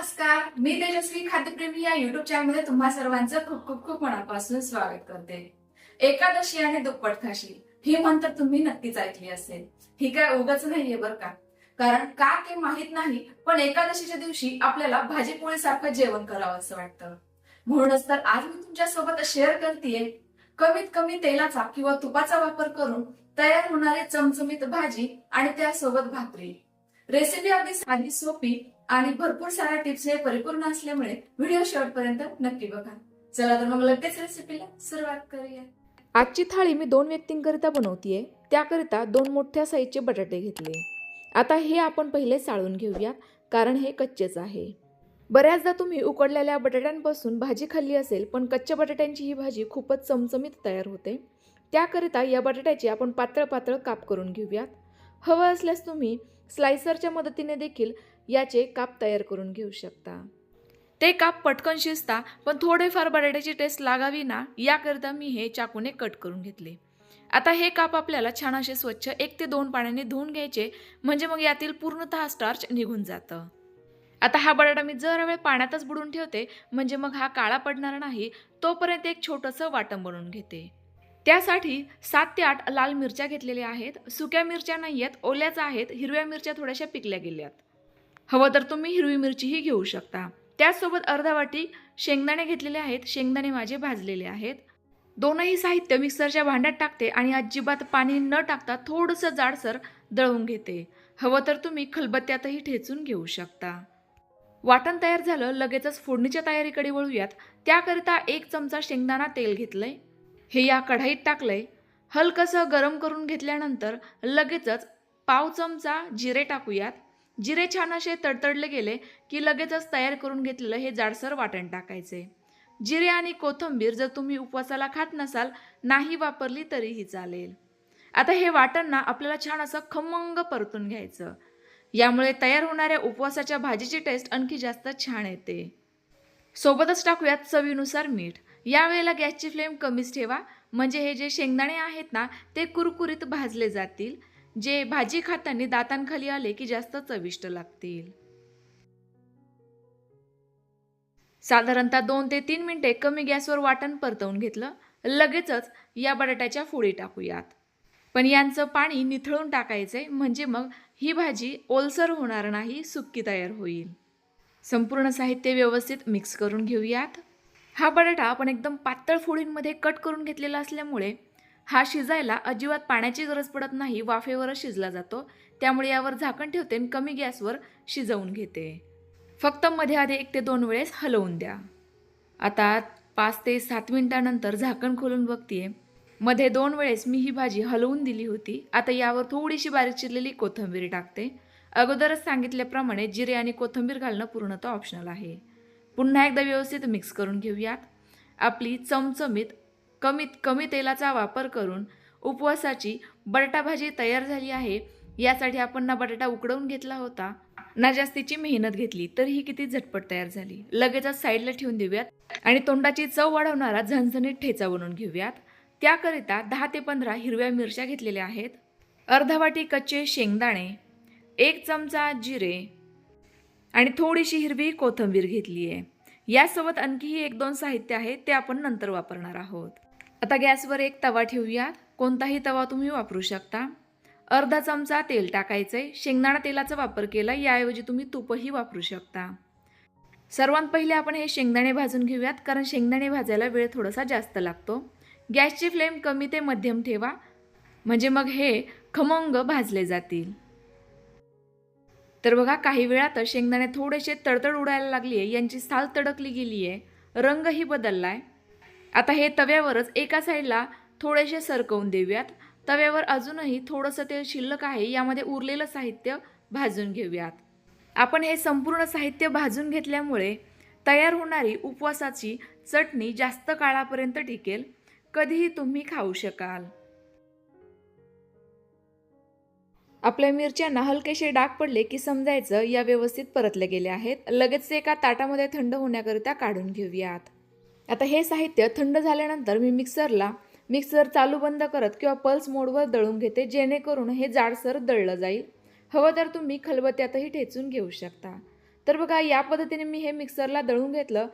नमस्कार मी तेजस्वी खाद्यप्रेमी या युट्यूब चॅनलमध्ये तुम्हा सर्वांचं खूप खूप खूप मनापासून स्वागत करते. एकादशी आणि दुप्पट खाशी. ही म्हण तुम्ही नक्कीच ऐकली असेल. ही काय उगाच नाहीये बरं का? कारण का ते माहीत नाही पण एकादशीच्या दिवशी आपल्याला भाजीपोळी सारखं जेवण करावं असं वाटतं. म्हणूनच तर आज मी तुमच्यासोबत शेअर करतेय. कमीत कमी तेलाचा किंवा तुपाचा वापर करून तयार होणारी चमचमीत भाजी आणि त्यासोबत भाकरी. रेसिपी अगदी साधी सोपी आणि भरपूर साऱ्या टिप्स हे परिपूर्ण असल्यामुळे व्हिडिओ शेवटपर्यंत नक्की बघा. चला तर मग लगेच रेसिपीला सुरुवात करूया. आजची थाळी मी दोन व्यक्तींकरिता बनवतीये त्याकरिता दोन मोठ्या साईजचे बटाटे घेतले. आता हे आपण पहिले साळून घेऊया कारण हे कच्चेच आहे. बऱ्याचदा तुम्ही उकडलेल्या बटाट्यांपासून भाजी खाल्ली असेल पण कच्च्या बटाट्यांची ही भाजी खूपच चमचमीत तयार होते. त्याकरिता या बटाट्याची आपण पातळ पातळ काप करून घेऊयात. हवं असल्यास तुम्ही स्लायसरच्या मदतीने देखील याचे काप तयार करून घेऊ शकता. ते काप पटकन शिजता पण थोडेफार बटाट्याची टेस्ट लागावी ना याकरिता मी हे चाकूने कट करून घेतले. आता हे काप आपल्याला छान असे स्वच्छ एक ते दोन पाण्याने धुवून घ्यायचे म्हणजे मग यातील पूर्णतः स्टार्च निघून जातं. आता हा बटाटा मी जरा वेळ पाण्यातच बुडून ठेवते म्हणजे मग हा काळा पडणार नाही तोपर्यंत एक छोटंसं वाटण बनवून घेते. त्यासाठी सात ते आठ लाल मिरच्या घेतलेल्या आहेत सुक्या मिरच्या नाही आहेत ओल्याच आहेत हिरव्या मिरच्या थोड्याशा पिकल्या गेल्यात. हवं तर तुम्ही हिरवी मिरचीही घेऊ शकता. त्याचसोबत अर्धा वाटी शेंगदाणे घेतलेले आहेत. शेंगदाणे माझे भाजलेले आहेत. दोनही साहित्य मिक्सरच्या भांड्यात टाकते आणि अजिबात पाणी न टाकता थोडंसं जाडसर दळून घेते. हवं तर तुम्ही खलबत्त्यातही ठेचून घेऊ शकता. वाटण तयार झालं. लगेचच फोडणीच्या तयारीकडे वळूयात. त्याकरिता एक चमचा शेंगदाणा तेल घेतलंय. हे या कढाईत टाकलंय. हलकंसं गरम करून घेतल्यानंतर लगेचच पाव चमचा जिरे टाकूयात. जिरे छान असे तडतडले गेले की लगेचच तयार करून घेतलेलं हे जाडसर वाटण टाकायचे. जिरे आणि कोथिंबीर जर तुम्ही उपवासाला खात नसाल नाही वापरली तरीही चालेल. आता हे वाटण ना आपल्याला छान असं खमंग परतून घ्यायचं. यामुळे तयार होणाऱ्या उपवासाच्या भाजीची टेस्ट आणखी जास्त छान येते. सोबतच टाकूयात चवीनुसार मीठ. यावेळेला गॅसची फ्लेम कमीच ठेवा. म्हणजे हे जे शेंगदाणे आहेत ना ते कुरकुरीत भाजले जातील. जे भाजी खाताना दातांखाली आले की जास्त चविष्ट लागतील. साधारणतः दोन ते तीन मिनिटे कमी गॅसवर वाटण परतवून घेतलं लगेचच या बटाट्याच्या फोडी टाकूयात. पण यांचं पाणी निथळून टाकायचंय म्हणजे मग ही भाजी ओलसर होणार नाही सुक्की तयार होईल. संपूर्ण साहित्य व्यवस्थित मिक्स करून घेऊयात. हा बटाटा आपण एकदम पातळ फोडींमध्ये कट करून घेतलेला असल्यामुळे हा शिजायला अजिबात पाण्याची गरज पडत नाही वाफेवरच शिजला जातो. त्यामुळे यावर झाकण ठेवते आणि कमी गॅसवर शिजवून घेते. फक्त मध्ये आधी एक ते दोन वेळेस हलवून द्या. आता पाच ते सात मिनिटानंतर झाकण खोलून बघतीये. मध्ये दोन वेळेस मी ही भाजी हलवून दिली होती. आता यावर थोडीशी बारीक चिरलेली कोथिंबीर टाकते. अगोदरच सांगितल्याप्रमाणे जिरे आणि कोथिंबीर घालणं पूर्णतः ऑप्शनल आहे. पुन्हा एकदा व्यवस्थित मिक्स करून घेऊयात. आपली चमचमीत कमीत कमी तेलाचा वापर करून उपवासाची बटाटा भाजी तयार झाली आहे. यासाठी आपण ना बटाटा उकडवून घेतला होता ना जास्तीची मेहनत घेतली तर ही किती झटपट तयार झाली. लगेचच साईडला ठेवून देऊयात आणि तोंडाची चव वाढवणारा झणझणीत ठेचा बनवून घेऊयात. त्याकरिता दहा ते पंधरा हिरव्या मिरच्या घेतलेल्या आहेत. अर्धा वाटी कच्चे शेंगदाणे एक चमचा जिरे आणि थोडीशी हिरवी कोथिंबीर घेतली आहे यासोबत आणखीही एक दोन साहित्य आहे ते आपण नंतर वापरणार आहोत. आता गॅसवर एक तवा ठेवूया. कोणताही तवा तुम्ही वापरू शकता. अर्धा चमचा तेल टाकायचं आहे शेंगदाणा तेलाचा वापर केला याऐवजी तुम्ही तूपही वापरू शकता. सर्वात पहिले आपण हे शेंगदाणे भाजून घेऊयात कारण शेंगदाणे भाजायला वेळ थोडासा जास्त लागतो. गॅसची फ्लेम कमी ते मध्यम ठेवा म्हणजे मग हे खमंग भाजले जातील. तर बघा काही वेळातच शेंगदाणे थोडेसे तडतड उडायला लागली आहे यांची साल तडकली गेली आहे रंगही बदलला आहे आता हे तव्यावरच एका साईडला थोडेसे सरकवून देऊयात. तव्यावर अजूनही थोडंसं तेल शिल्लक आहे यामध्ये उरलेलं साहित्य भाजून घेऊयात. आपण हे संपूर्ण साहित्य भाजून घेतल्यामुळे तयार होणारी उपवासाची चटणी जास्त काळापर्यंत टिकेल. कधीही तुम्ही खाऊ शकाल. आपल्या मिरच्यांना हलकेसे डाग पडले की समजायचं या व्यवस्थित परतले गेले आहेत. लगेच एका ताटामध्ये थंड होण्याकरिता काढून घेऊयात. आता हे साहित्य थंड झाल्यानंतर मी मिक्सरला मिक्सर चालू बंद करत किंवा पल्स मोडवर दळून घेते जेणेकरून हे जाडसर दळलं जाईल. हवं तर तुम्ही खलबत्त्यातही ठेचून घेऊ शकता. तर बघा या पद्धतीने मी हे मिक्सरला दळून घेतलं.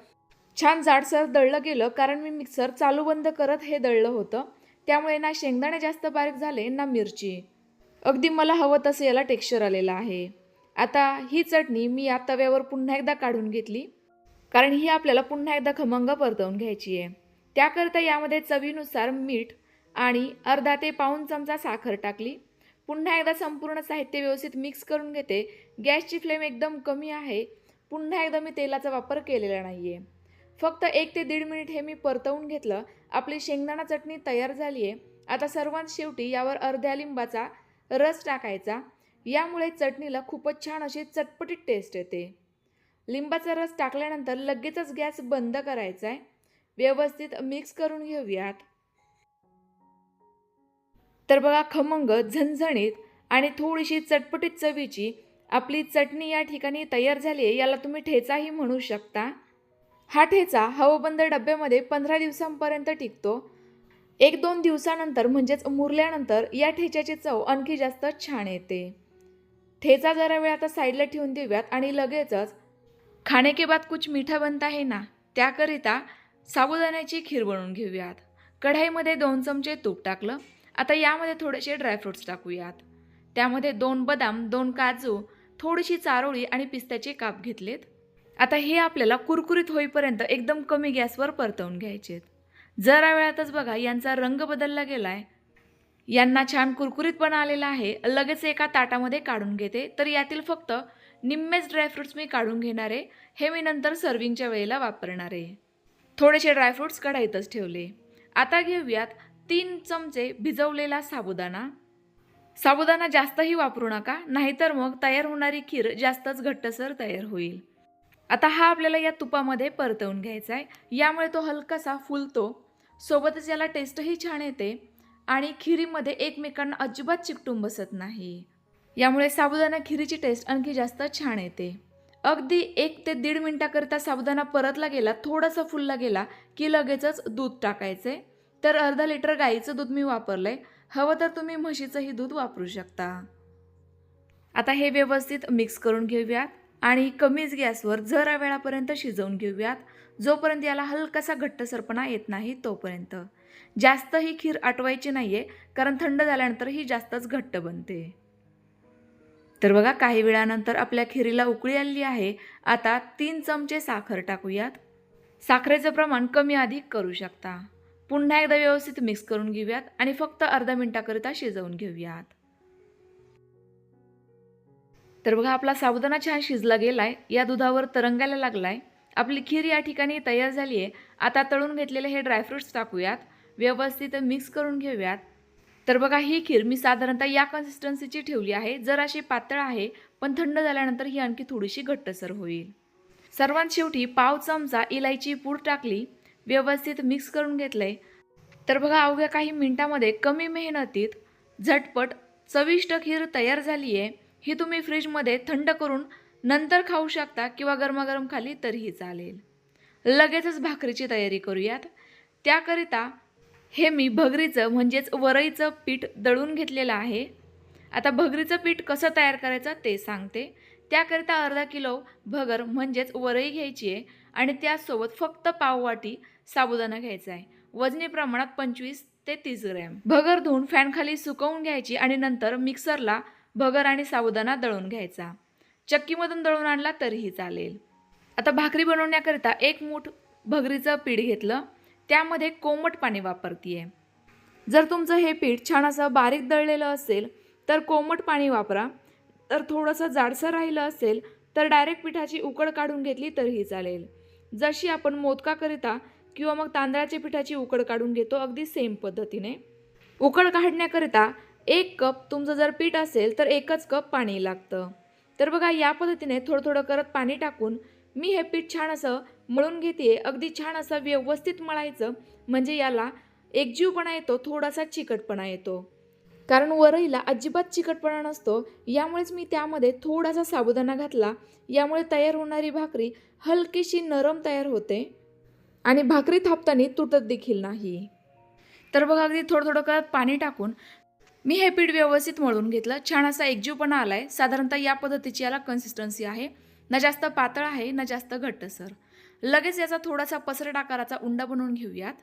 छान जाडसर दळलं गेलं कारण मी मिक्सर चालू बंद करत हे दळलं होतं. त्यामुळे ना शेंगदाणे जास्त बारीक झाले ना मिरची. अगदी मला हवं तसं याला टेक्स्चर आलेलं आहे. आता ही चटणी मी या तव्यावर पुन्हा एकदा काढून घेतली. कारण ही आपल्याला पुन्हा एकदा खमंग परतवून घ्यायची आहे. त्याकरता यामध्ये चवीनुसार मीठ आणि अर्धा ते पाऊण चमचा साखर टाकली. पुन्हा एकदा संपूर्ण साहित्य व्यवस्थित मिक्स करून घेते. गॅसची फ्लेम एकदम कमी आहे. पुन्हा एकदा मी तेलाचा वापर केलेला नाही आहे फक्त एक ते दीड मिनिट हे मी परतवून घेतलं. आपली शेंगदाणा चटणी तयार झाली आहे. आता सर्वात शेवटी यावर अर्ध्या लिंबाचा रस टाकायचा. यामुळे चटणीला खूपच छान अशी चटपटीत टेस्ट येते. लिंबाचा रस टाकल्यानंतर लगेचच गॅस बंद करायचा आहे. व्यवस्थित मिक्स करून घेऊयात. तर बघा खमंग झणझणीत आणि थोडीशी चटपटीत चवीची आपली चटणी या ठिकाणी तयार झाली आहे. याला तुम्ही ठेचाही म्हणू शकता. हा ठेचा हवाबंद डब्यामध्ये पंधरा दिवसांपर्यंत टिकतो. एक दोन दिवसानंतर म्हणजेच मुरल्यानंतर या ठेच्याची चव आणखी जास्त छान येते. ठेचा जरा वेळ आता साईडला ठेवून देऊयात आणि लगेचच खाणे के बाद कुछ मीठा बनता है ना त्याकरिता साबुदाण्याची खीर बनवून घेऊयात. कढाईमध्ये दोन चमचे तूप टाकलं. आता यामध्ये थोडेसे ड्रायफ्रुट्स टाकूयात. त्यामध्ये दोन बदाम दोन काजू थोडीशी चारोळी आणि पिस्त्याचे काप घेतलेत. आता हे आपल्याला कुरकुरीत होईपर्यंत एकदम कमी गॅसवर परतवून घ्यायचेत. जरा वेळातच बघा यांचा रंग बदलला गेला आहे यांना छान कुरकुरीतपणा आलेला आहे. लगेच एका ताटामध्ये काढून घेते. तर यातील फक्त निम्मेच ड्रायफ्रुट्स मी काढून घेणार आहे. हे मी नंतर सर्विंगच्या वेळेला वापरणार आहे. थोडेसे ड्रायफ्रुट्स कढाईतच ठेवले. आता घेऊयात तीन चमचे भिजवलेला साबुदाणा. साबुदाणा जास्तही वापरू नका नाहीतर मग तयार होणारी खीर जास्तच घट्टसर तयार होईल. आता हा आपल्याला या तुपामध्ये परतवून घ्यायचा आहे यामुळे तो हलकासा फुलतो. सोबतच याला टेस्टही छान येते आणि खिरीमध्ये एकमेकांना अजिबात चिकटून बसत नाही. यामुळे साबुदाणा खिरीची टेस्ट आणखी जास्त छान येते. अगदी एक ते दीड मिनटाकरिता साबुदाणा परतला गेला थोडासा फुलला गेला की लगेचच दूध टाकायचे. तर अर्धा लिटर गाईचं दूध मी वापरलं आहे हवं तर तुम्ही म्हशीचंही दूध वापरू शकता. आता हे व्यवस्थित मिक्स करून घेऊयात आणि कमीच गॅसवर जरा वेळापर्यंत शिजवून घेऊयात. जोपर्यंत याला हलकासा घट्टसरपणा येत नाही तोपर्यंत. जास्त ही खीर आटवायची नाही आहे कारण थंड झाल्यानंतर ही जास्तच घट्ट बनते. तर बघा काही वेळानंतर आपल्या खिरीला उकळी आली आहे. आता तीन चमचे साखर टाकूयात. साखरेचं प्रमाण कमी अधिक करू शकता. पुन्हा एकदा व्यवस्थित मिक्स करून घेऊयात आणि फक्त अर्धा मिनिटाकरिता शिजवून घेऊयात. तर बघा आपला साबुदाणा छान शिजला गेलाय. या दुधावर तरंगायला लागलाय. आपली खीर या ठिकाणी तयार झाली आहे आता तळून घेतलेले हे ड्रायफ्रुट्स टाकूयात. व्यवस्थित मिक्स करून घेऊयात. तर बघा ही खीर मी साधारणतः या कन्सिस्टन्सीची ठेवली आहे. जर अशी पातळ आहे पण थंड झाल्यानंतर ही आणखी थोडीशी घट्टसर होईल. सर्वात शेवटी पाव चमचा इलायची पूड टाकली व्यवस्थित मिक्स करून घेतलंय. तर बघा अवघ्या काही मिनिटामध्ये कमी मेहनतीत झटपट चविष्ट खीर तयार झाली आहे ही तुम्ही फ्रीजमध्ये थंड करून नंतर खाऊ शकता किंवा गरमागरम खाली तरीही चालेल. लगेचच भाकरीची तयारी करूयात. त्याकरिता हे मी भगरीचं म्हणजेच वरईचं पीठ दळून घेतलेलं आहे. आता भगरीचं पीठ कसं तयार करायचं ते सांगते. त्याकरिता अर्धा किलो भगर म्हणजेच वरई घ्यायची आहे आणि त्याचसोबत फक्त पाववाटी साबुदाणा घ्यायचा आहे. वजनी प्रमाणात पंचवीस ते तीस ग्रॅम. भगर धुवून फॅनखाली सुकवून घ्यायची आणि नंतर मिक्सरला भगर आणि साबुदाणा दळून घ्यायचा. चक्कीमधून दळून आणला तरीही चालेल. आता भाकरी बनवण्याकरिता एक मूठ भगरीचं पीठ घेतलं. त्यामध्ये कोमट पाणी वापरतीये. जर तुमचं हे पीठ छान असं बारीक दळलेलं असेल तर कोमट पाणी वापरा. तर थोडंसं जाडसर राहिलं असेल तर डायरेक्ट पिठाची उकड काढून घेतली तरीही चालेल. जशी आपण मोदकाकरिता किंवा मग तांदळाच्या पिठाची उकड काढून घेतो अगदी सेम पद्धतीने. उकड काढण्याकरिता एक कप तुमचं जर पीठ असेल तर एकच कप पाणी लागतं. तर बघा या पद्धतीने थोडं थोडं करत पाणी टाकून मी हे पीठ छान असं मळून घेते अगदी छान असं व्यवस्थित मळायचं म्हणजे याला एकजीवपणा येतो थोडासा चिकटपणा येतो. कारण वरईला अजिबात चिकटपणा नसतो यामुळेच मी त्यामध्ये थोडासा साबुदाणा घातला यामुळे तयार होणारी भाकरी हलकीशी नरम तयार होते आणि भाकरी थापताना तुटत देखील नाही. तर बघा अगदी थोडं थोडं करत पाणी टाकून मी हे पीठ व्यवस्थित मळून घेतलं. छान असा एकजीवपणा आलाय. साधारणतः या पद्धतीची याला कन्सिस्टन्सी आहे. ना जास्त पातळ आहे ना जास्त घट्टसर लगेच याचा थोडासा पसरट आकाराचा उंडा बनवून घेऊयात.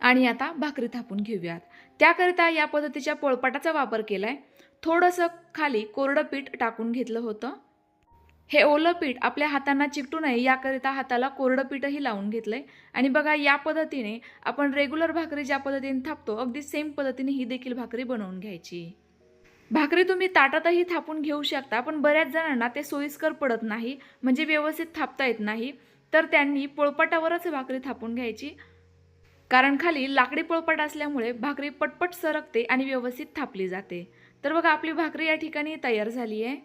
आणि आता भाकरी थापून घेऊयात. त्याकरिता या पद्धतीच्या पोळपाटाचा वापर केलाय. थोडंसं खाली कोरडं पीठ टाकून घेतलं होतं. हे ओलं पीठ आपल्या हातांना चिकटू नये याकरिता हाताला कोरडं पीठही लावून घेतलंय. आणि बघा या पद्धतीने आपण रेग्युलर भाकरी ज्या पद्धतीने थापतो अगदी सेम पद्धतीने ही देखील भाकरी बनवून घ्यायची. भाकरी तुम्ही ताटातही थापून घेऊ शकता पण बऱ्याच जणांना ते सोयीस्कर पडत नाही म्हणजे व्यवस्थित थापता येत नाही. तर त्यांनी पोळपाटावरच भाकरी थापून घ्यायची. कारण खाली लाकडी पोळपाट असल्यामुळे भाकरी पटपट सरकते आणि व्यवस्थित थापली जाते. तर बघा आपली भाकरी या ठिकाणी तयार झाली आहे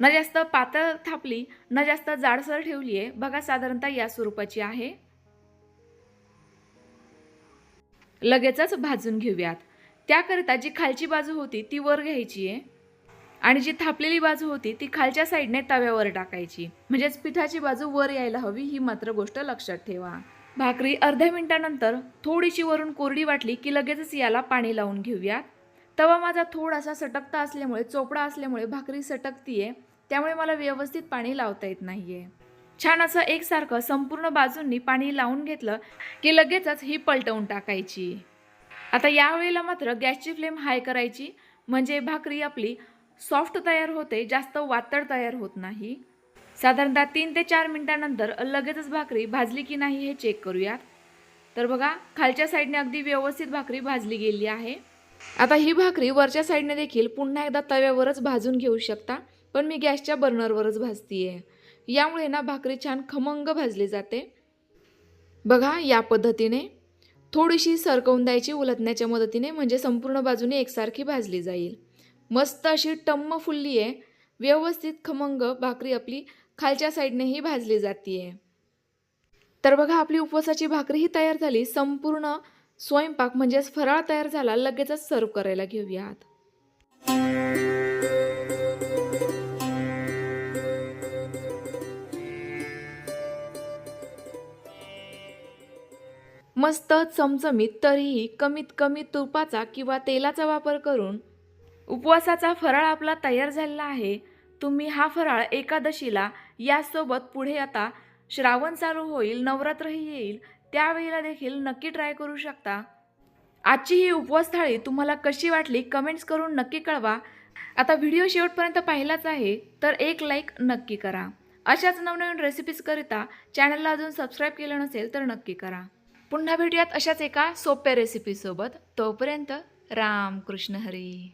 न जास्त पातळ थापली न जास्त जाडसर ठेवली आहे बघा साधारणतः या स्वरूपाची आहे. लगेचच भाजून घेऊयात. त्याकरिता जी खालची बाजू होती ती वर घ्यायची आहे आणि जी थापलेली बाजू होती ती खालच्या साईडने तव्यावर टाकायची. म्हणजेच पिठाची बाजू वर यायला हवी ही मात्र गोष्ट लक्षात ठेवा. भाकरी अर्ध्या मिनिटानंतर थोडीशी वरून कोरडी वाटली की लगेचच याला पाणी लावून घेऊयात तवा माझा थोडासा सटकता असल्यामुळे चोपडा असल्यामुळे भाकरी सटकतीये त्यामुळे मला व्यवस्थित पाणी लावता येत नाहीये. छान असं एकसारखं संपूर्ण बाजूंनी पाणी लावून घेतलं की लगेचच ही पलटवून टाकायची. आता यावेळेला मात्र गॅसची फ्लेम हाय करायची म्हणजे भाकरी आपली सॉफ्ट तयार होते जास्त वातड तयार होत नाही. साधारणतः तीन ते चार मिनटानंतर लगेचच भाकरी भाजली की नाही हे चेक करूयात. तर बघा खालच्या साईडने अगदी व्यवस्थित भाकरी भाजली गेली आहे. आता ही भाकरी वरच्या साईडने देखील पुन्हा एकदा तव्यावरच भाजून घेऊ शकता पण मी गॅसच्या बर्नरवरच भाजतीये. यामुळे ना भाकरी छान खमंग भाजली जाते. बघा या पद्धतीने थोडीशी सरकवून द्यायची उलटण्याच्या मदतीने म्हणजे संपूर्ण बाजूने एकसारखी भाजली जाईल. मस्त अशी टम्म फुलली आहे व्यवस्थित खमंग भाकरी आपली खालच्या साईडनेही भाजली जातीये. तर बघा आपली उपवासाची भाकरीही तयार झाली. संपूर्ण स्वयंपाक म्हणजेच फराळ तयार झाला. लगेचच सर्व करायला घेऊयात. मस्त चमचमीत तरीही कमीत कमी तुपाचा किंवा तेलाचा वापर करून उपवासाचा फराळ आपला तयार झालेला आहे. तुम्ही हा फराळ एकादशीला यासोबत पुढे आता श्रावण चालू होईल नवरात्रही येईल त्यावेळेला देखील नक्की ट्राय करू शकता. आजची ही उपवास थाळी तुम्हाला कशी वाटली कमेंट्स करून नक्की कळवा. आता व्हिडिओ शेवटपर्यंत पाहिलाच आहे तर एक लाईक नक्की करा. अशाच नवनवीन रेसिपीजकरिता चॅनलला अजून सबस्क्राईब केलं नसेल तर नक्की करा. पुन्हा भेटूयात अशाच एका सोप्या रेसिपीसोबत तोपर्यंत राम कृष्ण हरी.